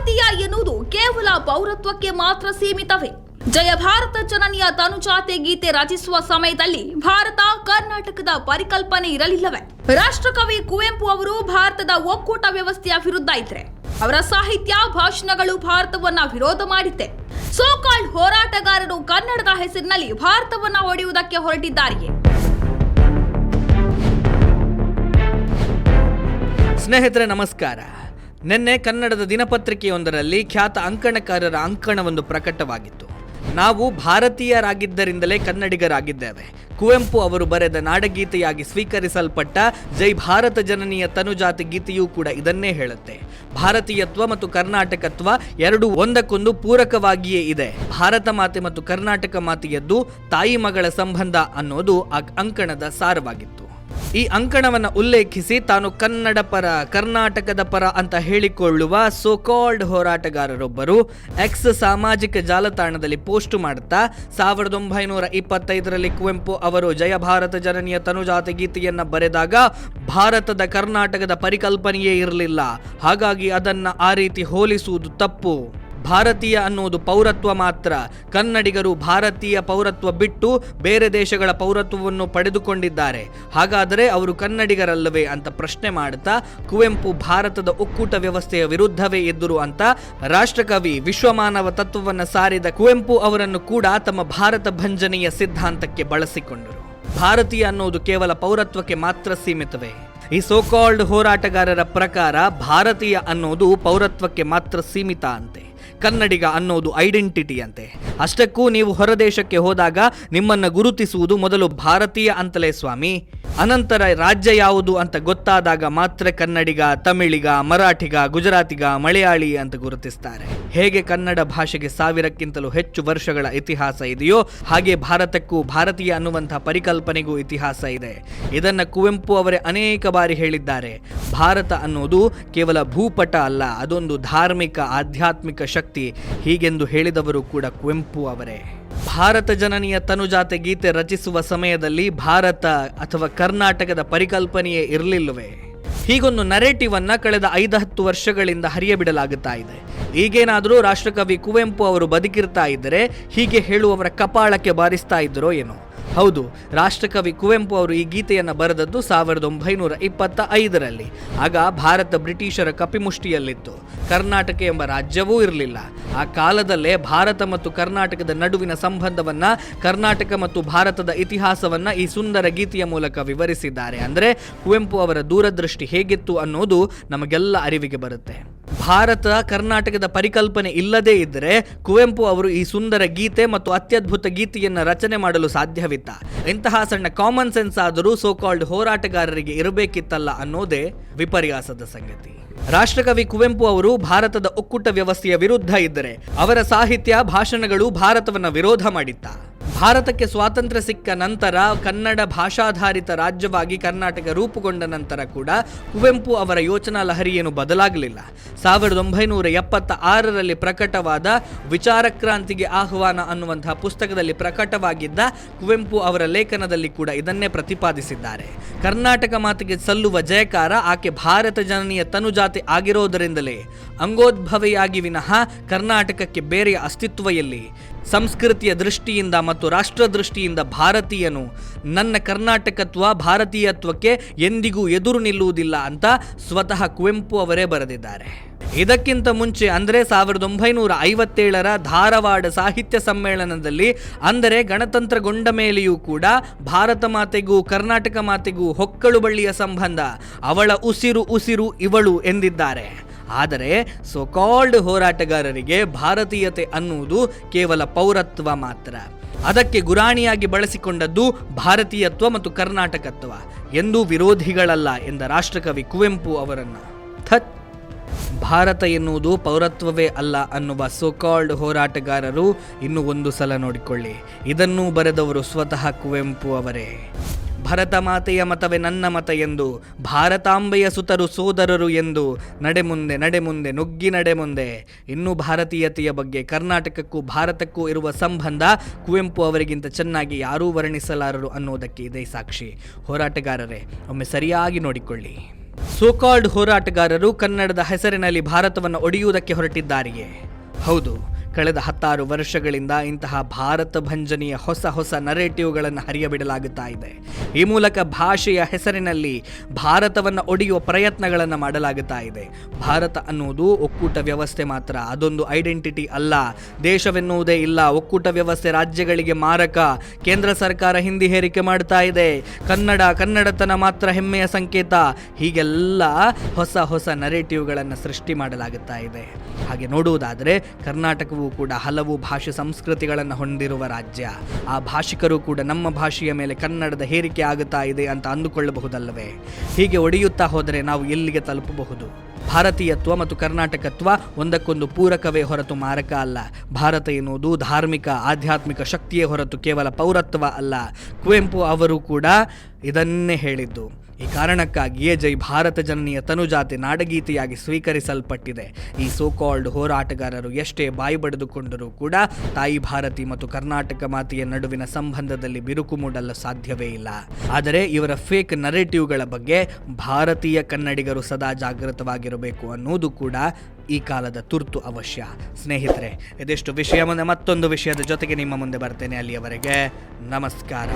ಭಾರತೀಯ ಎನ್ನುವುದು ಕೇವಲ ಪೌರತ್ವಕ್ಕೆ ಮಾತ್ರ ಸೀಮಿತವೇ. ಜಯ ಭಾರತ ಜನನಿಯ ತನುಜಾತೆ ಗೀತೆ ರಚಿಸುವ ಸಮಯದಲ್ಲಿ ಭಾರತ ಕರ್ನಾಟಕದ ಪರಿಕಲ್ಪನೆ ಇರಲಿಲ್ಲವೇ. ರಾಷ್ಟ್ರಕವಿ ಕುವೆಂಪು ಅವರು ಭಾರತದ ಒಕ್ಕೂಟ ವ್ಯವಸ್ಥೆಯ ವಿರುದ್ಧ ಇದ್ರೆ, ಅವರ ಸಾಹಿತ್ಯ, ಭಾಷಣಗಳು ಭಾರತವನ್ನ ವಿರೋಧ ಮಾಡಿದ್ದೆ ಸೋಕಾಲ್ಡ್ ಹೋರಾಟಗಾರರು ಕನ್ನಡದ ಹೆಸರಿನಲ್ಲಿ ಭಾರತವನ್ನ ಹೊಡೆಯುವುದಕ್ಕೆ ಹೊರಟಿದ್ದಾರೆಯೇ. ಸ್ನೇಹಿತರೆ, ನಮಸ್ಕಾರ. ನಿನ್ನೆ ಕನ್ನಡದ ದಿನಪತ್ರಿಕೆಯೊಂದರಲ್ಲಿ ಖ್ಯಾತ ಅಂಕಣಕಾರರ ಅಂಕಣವೊಂದು ಪ್ರಕಟವಾಗಿತ್ತು. ನಾವು ಭಾರತೀಯರಾಗಿದ್ದರಿಂದಲೇ ಕನ್ನಡಿಗರಾಗಿದ್ದೇವೆ. ಕುವೆಂಪು ಅವರು ಬರೆದ ನಾಡಗೀತೆಯಾಗಿ ಸ್ವೀಕರಿಸಲ್ಪಟ್ಟ ಜೈ ಭಾರತ ಜನನಿಯ ತನುಜಾತಿ ಗೀತೆಯೂ ಕೂಡ ಇದನ್ನೇ ಹೇಳುತ್ತೆ. ಭಾರತೀಯತ್ವ ಮತ್ತು ಕರ್ನಾಟಕತ್ವ ಎರಡು ಒಂದಕ್ಕೊಂದು ಪೂರಕವಾಗಿಯೇ ಇದೆ. ಭಾರತ ಮಾತೆ ಮತ್ತು ಕರ್ನಾಟಕ ಮಾತೆಯದ್ದು ತಾಯಿ ಮಗಳ ಸಂಬಂಧ ಅನ್ನೋದು ಆ ಅಂಕಣದ ಸಾರವಾಗಿತ್ತು. ಈ ಅಂಕಣವನ್ನ ಉಲ್ಲೇಖಿಸಿ ತಾನು ಕನ್ನಡ ಪರ, ಕರ್ನಾಟಕದ ಪರ ಅಂತ ಹೇಳಿಕೊಳ್ಳುವ ಸೋಕಾಲ್ಡ್ ಹೋರಾಟಗಾರರೊಬ್ಬರು ಎಕ್ಸ್ ಸಾಮಾಜಿಕ ಜಾಲತಾಣದಲ್ಲಿ ಪೋಸ್ಟ್ ಮಾಡುತ್ತಾ ಸಾವಿರದ ಒಂಬೈನೂರ ಇಪ್ಪತ್ತೈದರಲ್ಲಿ ಕುವೆಂಪು ಅವರು ಜಯ ಭಾರತ ಜನನಿಯ ತನುಜಾತ ಗೀತೆಯನ್ನ ಬರೆದಾಗ ಭಾರತದ ಕರ್ನಾಟಕದ ಪರಿಕಲ್ಪನೆಯೇ ಇರಲಿಲ್ಲ. ಹಾಗಾಗಿ ಅದನ್ನ ಆ ರೀತಿ ಹೋಲಿಸುವುದು ತಪ್ಪು. ಭಾರತೀಯ ಅನ್ನುವುದು ಪೌರತ್ವ ಮಾತ್ರ. ಕನ್ನಡಿಗರು ಭಾರತೀಯ ಪೌರತ್ವ ಬಿಟ್ಟು ಬೇರೆ ದೇಶಗಳ ಪೌರತ್ವವನ್ನು ಪಡೆದುಕೊಂಡಿದ್ದಾರೆ. ಹಾಗಾದರೆ ಅವರು ಕನ್ನಡಿಗರಲ್ಲವೇ ಅಂತ ಪ್ರಶ್ನೆ ಮಾಡುತ್ತಾ ಕುವೆಂಪು ಭಾರತದ ಒಕ್ಕೂಟ ವ್ಯವಸ್ಥೆಯ ವಿರುದ್ಧವೇ ಇದ್ದರು ಅಂತ ರಾಷ್ಟ್ರಕವಿ ವಿಶ್ವಮಾನವ ತತ್ವವನ್ನು ಸಾರಿದ ಕುವೆಂಪು ಅವರನ್ನು ಕೂಡ ತಮ್ಮ ಭಾರತ ಭಂಜನೆಯ ಸಿದ್ಧಾಂತಕ್ಕೆ ಬಳಸಿಕೊಂಡರು. ಭಾರತೀಯ ಅನ್ನುವುದು ಕೇವಲ ಪೌರತ್ವಕ್ಕೆ ಮಾತ್ರ ಸೀಮಿತವೇ. ಈ ಸೋಕಾಲ್ಡ್ ಹೋರಾಟಗಾರರ ಪ್ರಕಾರ ಭಾರತೀಯ ಅನ್ನೋದು ಪೌರತ್ವಕ್ಕೆ ಮಾತ್ರ ಸೀಮಿತ ಅಂತೆ. ಕನ್ನಡಿಗ ಅನ್ನೋದು ಐಡೆಂಟಿಟಿ ಅಂತೆ. ಅಷ್ಟಕ್ಕೂ ನೀವು ಹೊರದೇಶಕ್ಕೆ ಹೋದಾಗ ನಿಮ್ಮನ್ನು ಗುರುತಿಸುವುದು ಮೊದಲು ಭಾರತೀಯ ಅಂತಲೇ ಸ್ವಾಮಿ. ಅನಂತರ ರಾಜ್ಯ ಯಾವುದು ಅಂತ ಗೊತ್ತಾದಾಗ ಮಾತ್ರ ಕನ್ನಡಿಗ, ತಮಿಳಿಗ, ಮರಾಠಿಗ, ಗುಜರಾತಿಗ, ಮಲಯಾಳಿ ಅಂತ ಗುರುತಿಸ್ತಾರೆ. ಹೇಗೆ ಕನ್ನಡ ಭಾಷೆಗೆ ಸಾವಿರಕ್ಕಿಂತಲೂ ಹೆಚ್ಚು ವರ್ಷಗಳ ಇತಿಹಾಸ ಇದೆಯೋ ಹಾಗೆ ಭಾರತಕ್ಕೂ ಭಾರತೀಯ ಅನ್ನುವಂಥ ಪರಿಕಲ್ಪನೆಗೂ ಇತಿಹಾಸ ಇದೆ. ಇದನ್ನು ಕುವೆಂಪು ಅವರೇ ಅನೇಕ ಬಾರಿ ಹೇಳಿದ್ದಾರೆ. ಭಾರತ ಅನ್ನೋದು ಕೇವಲ ಭೂಪಟ ಅಲ್ಲ, ಅದೊಂದು ಧಾರ್ಮಿಕ, ಆಧ್ಯಾತ್ಮಿಕ ಶಕ್ತಿ. ಹೀಗೆಂದು ಹೇಳಿದವರು ಕೂಡ ಕುವೆಂಪು ಅವರೇ. ಭಾರತ ಜನನಿಯ ತನುಜಾತೆ ಗೀತೆ ರಚಿಸುವ ಸಮಯದಲ್ಲಿ ಭಾರತ ಅಥವಾ ಕರ್ನಾಟಕದ ಪರಿಕಲ್ಪನೆಯೇ ಇರಲಿಲ್ಲವೇ. ಹೀಗೊಂದು ನರೇಟಿವ್ ಅನ್ನ ಕಳೆದ ಐದು ಹತ್ತು ವರ್ಷಗಳಿಂದ ಹರಿಯಬಿಡಲಾಗುತ್ತಾ ಇದೆ. ಈಗೇನಾದರೂ ರಾಷ್ಟ್ರಕವಿ ಕುವೆಂಪು ಅವರು ಬದುಕಿರ್ತಾ ಇದ್ದರೆ ಹೀಗೆ ಹೇಳುವವರ ಕಪಾಳಕ್ಕೆ ಬಾರಿಸ್ತಾ ಇದ್ದರೋ ಏನೋ. ಹೌದು, ರಾಷ್ಟ್ರಕವಿ ಕುವೆಂಪು ಅವರು ಈ ಗೀತೆಯನ್ನು ಬರೆದದ್ದು ಸಾವಿರದ ಒಂಬೈನೂರ ಇಪ್ಪತ್ತ ಐದರಲ್ಲಿ ಆಗ ಭಾರತ ಬ್ರಿಟಿಷರ ಕಪಿಮುಷ್ಟಿಯಲ್ಲಿತ್ತು. ಕರ್ನಾಟಕ ಎಂಬ ರಾಜ್ಯವೂ ಇರಲಿಲ್ಲ. ಆ ಕಾಲದಲ್ಲೇ ಭಾರತ ಮತ್ತು ಕರ್ನಾಟಕದ ನಡುವಿನ ಸಂಬಂಧವನ್ನು, ಕರ್ನಾಟಕ ಮತ್ತು ಭಾರತದ ಇತಿಹಾಸವನ್ನ ಈ ಸುಂದರ ಗೀತೆಯ ಮೂಲಕ ವಿವರಿಸಿದ್ದಾರೆ. ಅಂದರೆ ಕುವೆಂಪು ಅವರ ದೂರದೃಷ್ಟಿ ಹೇಗಿತ್ತು ಅನ್ನೋದು ನಮಗೆಲ್ಲ ಅರಿವಿಗೆ ಬರುತ್ತೆ. ಭಾರತ ಕರ್ನಾಟಕದ ಪರಿಕಲ್ಪನೆ ಇಲ್ಲದೇ ಇದ್ದರೆ ಕುವೆಂಪು ಅವರು ಈ ಸುಂದರ ಗೀತೆ ಮತ್ತು ಅತ್ಯದ್ಭುತ ಗೀತೆಯನ್ನು ರಚನೆ ಮಾಡಲು ಸಾಧ್ಯವಿತ್ತ. ಇಂತಹ ಸಣ್ಣ ಕಾಮನ್ ಸೆನ್ಸ್ ಆದರೂ ಸೋಕಾಲ್ಡ್ ಹೋರಾಟಗಾರರಿಗೆ ಇರಬೇಕಿತ್ತಲ್ಲ ಅನ್ನೋದೇ ವಿಪರ್ಯಾಸದ ಸಂಗತಿ. ರಾಷ್ಟ್ರಕವಿ ಕುವೆಂಪು ಅವರು ಭಾರತದ ಒಕ್ಕೂಟ ವ್ಯವಸ್ಥೆಯ ವಿರುದ್ಧ ಇದ್ದರೆ ಅವರ ಸಾಹಿತ್ಯ, ಭಾಷಣಗಳು ಭಾರತವನ್ನು ವಿರೋಧ ಮಾಡಿತ್ತ? ಭಾರತಕ್ಕೆ ಸ್ವಾತಂತ್ರ್ಯ ಸಿಕ್ಕ ನಂತರ ಕನ್ನಡ ಭಾಷಾಧಾರಿತ ರಾಜ್ಯವಾಗಿ ಕರ್ನಾಟಕ ರೂಪುಗೊಂಡ ನಂತರ ಕೂಡ ಕುವೆಂಪು ಅವರ ಯೋಚನಾ ಲಹರಿ ಏನು ಬದಲಾಗಲಿಲ್ಲ. ಸಾವಿರದ ಒಂಬೈನೂರ ಎಪ್ಪತ್ತ ಆರರಲ್ಲಿ ಪ್ರಕಟವಾದ ವಿಚಾರ ಕ್ರಾಂತಿಗೆ ಆಹ್ವಾನ ಅನ್ನುವಂತಹ ಪುಸ್ತಕದಲ್ಲಿ ಪ್ರಕಟವಾಗಿದ್ದ ಕುವೆಂಪು ಅವರ ಲೇಖನದಲ್ಲಿ ಕೂಡ ಇದನ್ನೇ ಪ್ರತಿಪಾದಿಸಿದ್ದಾರೆ. ಕರ್ನಾಟಕ ಮಾತಿಗೆ ಸಲ್ಲುವ ಜಯಕಾರ ಆಕೆ ಭಾರತ ಜನನಿಯ ತನುಜಾತಿ ಆಗಿರೋದರಿಂದಲೇ. ಅಂಗೋದ್ಭವೆಯಾಗಿ ವಿನಃ ಕರ್ನಾಟಕಕ್ಕೆ ಬೇರೆಯ ಅಸ್ತಿತ್ವ ಎಲ್ಲಿ? ಸಂಸ್ಕೃತಿಯ ದೃಷ್ಟಿಯಿಂದ ಮತ್ತು ರಾಷ್ಟ್ರ ದೃಷ್ಟಿಯಿಂದ ಭಾರತೀಯನು ನನ್ನ ಕರ್ನಾಟಕತ್ವ, ಭಾರತೀಯತ್ವಕ್ಕೆ ಎಂದಿಗೂ ಎದುರು ನಿಲ್ಲುವುದಿಲ್ಲ ಅಂತ ಸ್ವತಃ ಕುವೆಂಪು ಅವರೇ ಬರೆದಿದ್ದಾರೆ. ಇದಕ್ಕಿಂತ ಮುಂಚೆ ಅಂದರೆ ಸಾವಿರದ ಒಂಬೈನೂರ ಐವತ್ತೇಳರ ಧಾರವಾಡ ಸಾಹಿತ್ಯ ಸಮ್ಮೇಳನದಲ್ಲಿ ಅಂದರೆ ಗಣತಂತ್ರಗೊಂಡ ಮೇಲೆಯೂ ಕೂಡ ಭಾರತ ಮಾತೆಗೂ, ಕರ್ನಾಟಕ ಮಾತೆಗೂ ಹೊಕ್ಕಳು ಬಳ್ಳಿಯ ಸಂಬಂಧ ಅವಳ ಉಸಿರು ಉಸಿರು ಇವಳು ಎಂದಿದ್ದಾರೆ. ಆದರೆ ಸೊಕಾಲ್ಡ್ ಹೋರಾಟಗಾರರಿಗೆ ಭಾರತೀಯತೆ ಅನ್ನುವುದು ಕೇವಲ ಪೌರತ್ವ ಮಾತ್ರ. ಅದಕ್ಕೆ ಗುರಾಣಿಯಾಗಿ ಬಳಸಿಕೊಂಡದ್ದು ಭಾರತೀಯತ್ವ ಮತ್ತು ಕರ್ನಾಟಕತ್ವ, ಎಂದೂ ವಿರೋಧಿಗಳಲ್ಲ ಎಂದ ರಾಷ್ಟ್ರಕವಿ ಕುವೆಂಪು ಅವರನ್ನು. ಥತ್! ಭಾರತ ಎನ್ನುವುದು ಪೌರತ್ವವೇ ಅಲ್ಲ ಅನ್ನುವ ಸೋಕಾಲ್ಡ್ ಹೋರಾಟಗಾರರು ಇನ್ನು ಒಂದು ಸಲ ನೋಡಿಕೊಳ್ಳಿ. ಇದನ್ನೂ ಬರೆದವರು ಸ್ವತಃ ಕುವೆಂಪು ಅವರೇ. ಭರತ ಮಾತೆಯ ಮತವೇ ನನ್ನ ಮತ ಎಂದು, ಭಾರತಾಂಬೆಯ ಸುತರು ಸೋದರರು ಎಂದು, ನಡೆ ಮುಂದೆ ನಡೆ ಮುಂದೆ, ನುಗ್ಗಿ ನಡೆ ಮುಂದೆ. ಇನ್ನೂ ಭಾರತೀಯತೆಯ ಬಗ್ಗೆ ಕರ್ನಾಟಕಕ್ಕೂ ಭಾರತಕ್ಕೂ ಇರುವ ಸಂಬಂಧ ಕುವೆಂಪು ಅವರಿಗಿಂತ ಚೆನ್ನಾಗಿ ಯಾರೂ ವರ್ಣಿಸಲಾರರು ಅನ್ನೋದಕ್ಕೆ ಇದೇ ಸಾಕ್ಷಿ. ಹೋರಾಟಗಾರರೇ, ಒಮ್ಮೆ ಸರಿಯಾಗಿ ನೋಡಿಕೊಳ್ಳಿ. ಸೋಕಾಲ್ಡ್ ಹೋರಾಟಗಾರರು ಕನ್ನಡದ ಹೆಸರಿನಲ್ಲಿ ಭಾರತವನ್ನು ಒಡೆಯುವುದಕ್ಕೆ ಹೊರಟಿದ್ದಾರೆಯೇ? ಹೌದು ಕಳೆದ ಹತ್ತಾರು ವರ್ಷಗಳಿಂದ ಇಂತಹ ಭಾರತ ಭಂಜನೆಯ ಹೊಸ ಹೊಸ ನರೇಟಿವ್ಗಳನ್ನು ಹರಿಯಬಿಡಲಾಗುತ್ತಾ ಇದೆ. ಈ ಮೂಲಕ ಭಾಷೆಯ ಹೆಸರಿನಲ್ಲಿ ಭಾರತವನ್ನು ಒಡೆಯುವ ಪ್ರಯತ್ನಗಳನ್ನು ಮಾಡಲಾಗುತ್ತಾ ಇದೆ. ಭಾರತ ಅನ್ನುವುದು ಒಕ್ಕೂಟ ವ್ಯವಸ್ಥೆ ಮಾತ್ರ, ಅದೊಂದು ಐಡೆಂಟಿಟಿ ಅಲ್ಲ. ದೇಶವೆನ್ನುವುದೇ ಇಲ್ಲ, ಒಕ್ಕೂಟ ವ್ಯವಸ್ಥೆ ರಾಜ್ಯಗಳಿಗೆ ಮಾರಕ. ಕೇಂದ್ರ ಸರ್ಕಾರ ಹಿಂದಿ ಹೇರಿಕೆ ಮಾಡ್ತಾ ಇದೆ. ಕನ್ನಡ, ಕನ್ನಡತನ ಮಾತ್ರ ಹೆಮ್ಮೆಯ ಸಂಕೇತ. ಹೀಗೆಲ್ಲ ಹೊಸ ಹೊಸ ನರೇಟಿವ್ಗಳನ್ನು ಸೃಷ್ಟಿ ಮಾಡಲಾಗುತ್ತಾ ಇದೆ. ಹಾಗೆ ನೋಡುವುದಾದರೆ, ಕರ್ನಾಟಕವು ಕೂಡ ಹಲವು ಭಾಷೆ ಸಂಸ್ಕೃತಿಗಳನ್ನು ಹೊಂದಿರುವ ರಾಜ್ಯ. ಆ ಭಾಷಿಕರು ಕೂಡ ನಮ್ಮ ಭಾಷೆಯ ಮೇಲೆ ಕನ್ನಡದ ಹೇರಿಕೆ ಆಗುತ್ತಾ ಇದೆ ಅಂತ ಅಂದುಕೊಳ್ಳಬಹುದಲ್ಲವೇ? ಹೀಗೆ ಒಡೆಯುತ್ತಾ ಹೋದರೆ ನಾವು ಎಲ್ಲಿಗೆ ತಲುಪಬಹುದು? ಭಾರತೀಯತ್ವ ಮತ್ತು ಕರ್ನಾಟಕತ್ವ ಒಂದಕ್ಕೊಂದು ಪೂರಕವೇ ಹೊರತು ಮಾರಕ ಅಲ್ಲ. ಭಾರತ ಎನ್ನುವುದು ಧಾರ್ಮಿಕ, ಆಧ್ಯಾತ್ಮಿಕ ಶಕ್ತಿಯೇ ಹೊರತು ಕೇವಲ ಪೌರತ್ವ ಅಲ್ಲ. ಕುವೆಂಪು ಅವರು ಕೂಡ ಇದನ್ನೇ ಹೇಳಿದ್ದು. ಈ ಕಾರಣಕ್ಕಾಗಿಯೇ ಜೈ ಭಾರತ ಜನನಿಯ ತನುಜಾತಿ ನಾಡಗೀತೆಯಾಗಿ ಸ್ವೀಕರಿಸಲ್ಪಟ್ಟಿದೆ. ಈ ಸೋಕಾಲ್ಡ್ ಹೋರಾಟಗಾರರು ಎಷ್ಟೇ ಬಾಯಿ ಬಡಿದುಕೊಂಡರೂ ಕೂಡ ತಾಯಿ ಭಾರತಿ ಮತ್ತು ಕರ್ನಾಟಕ ಮಾತೆಯ ನಡುವಿನ ಸಂಬಂಧದಲ್ಲಿ ಬಿರುಕು ಮೂಡಲು ಸಾಧ್ಯವೇ ಇಲ್ಲ. ಆದರೆ ಇವರ ಫೇಕ್ ನರೇಟಿವ್ಗಳ ಬಗ್ಗೆ ಭಾರತೀಯ ಕನ್ನಡಿಗರು ಸದಾ ಜಾಗೃತವಾಗಿರಬೇಕು ಅನ್ನೋದು ಕೂಡ ಈ ಕಾಲದ ತುರ್ತು ಅವಶ್ಯ. ಸ್ನೇಹಿತರೆ, ಇದೆಷ್ಟು ವಿಷಯ ಮುಂದೆ ಮತ್ತೊಂದು ವಿಷಯದ ಜೊತೆಗೆ ನಿಮ್ಮ ಮುಂದೆ ಬರ್ತೇನೆ ಅಲ್ಲಿಯವರೆಗೆ. ನಮಸ್ಕಾರ.